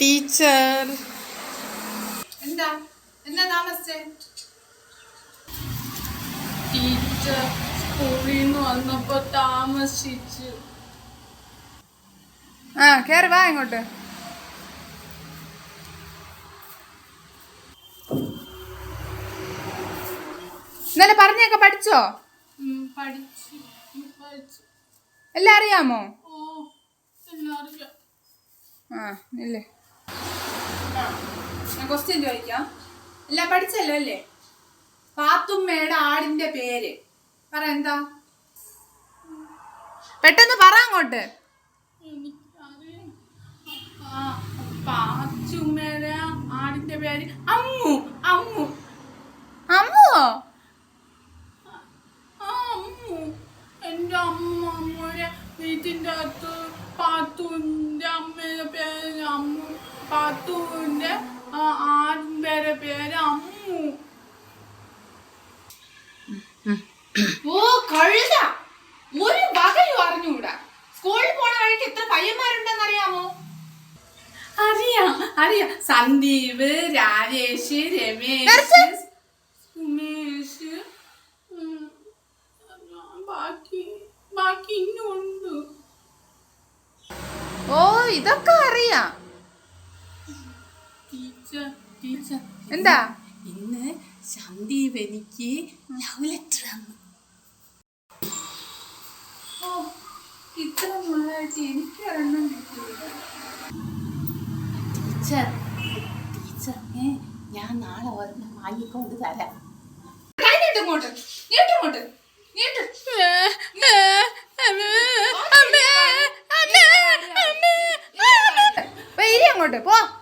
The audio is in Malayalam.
ടീച്ചർ. എന്താ? എന്താ താമസിച്ചേ? ടീച്ചർ സ്കൂളിൽ നിന്ന് വന്നപ്പോ താമസിച്ചു. ആ കേറി വാ ഇങ്ങോട്ട്. ഇന്നലെ പറഞ്ഞൊക്കെ പഠിച്ചോ? പഠിച്ചു പഠിച്ചു. എല്ലാം അറിയാമോ? ഓ ആ ഇല്ലേ? ഞാൻ ക്വസ്റ്റ്യൻ ചോദിക്കാം. എല്ലാം പഠിച്ചല്ലോ അല്ലേ? പാത്തുമ്മയുടെ ആടിന്റെ പേര്. പറ എന്താ? പെട്ടെന്ന് പറ അങ്ങോട്ട്. പാച്ചുമ്മേടെ ആടിന്റെ പേര് അമ്മു അമ്മു. അമ്മുവോ അമ്മു. എന്റെ അമ്മ അമ്മയുടെ വീട്ടിന്റെ അകത്ത് പാത്തുവിന്റെ അമ്മയുടെ പേര് അമ്മു. പാത്തുവിന്റെ ആടിന്റെ പേര് അമ്മു. ഓ കഴുത. ഒരു വകയും അറിഞ്ഞൂടാ സ്കൂളിൽ പോണ വഴിക്ക് എത്ര പയ്യന്മാരുണ്ടെന്ന് അറിയാമോ അറിയാം അറിയാം. സന്ദീപ് രാജേഷ് രമേശ് ഇതൊക്കെ അറിയാം. Teacher teacher. എന്താ? ഇന്ന് സന്ദീപ് എനിക്ക് ലവ് ലെറ്റർ തന്നു. ഓ ഇത്ര മുള്ളായിട്ട് എനിക്ക് ഒരെണ്ണം കിട്ടിയില്ല. ടീച്ചർ ടീച്ചർ ഞാൻ നാളെ ഒരെണ്ണം വാങ്ങിക്കൊണ്ട് തരാം ഇങ്ങോട്ട് നീട്ടിങ്ങോട്ട് അങ്ങോട്ട് പോ.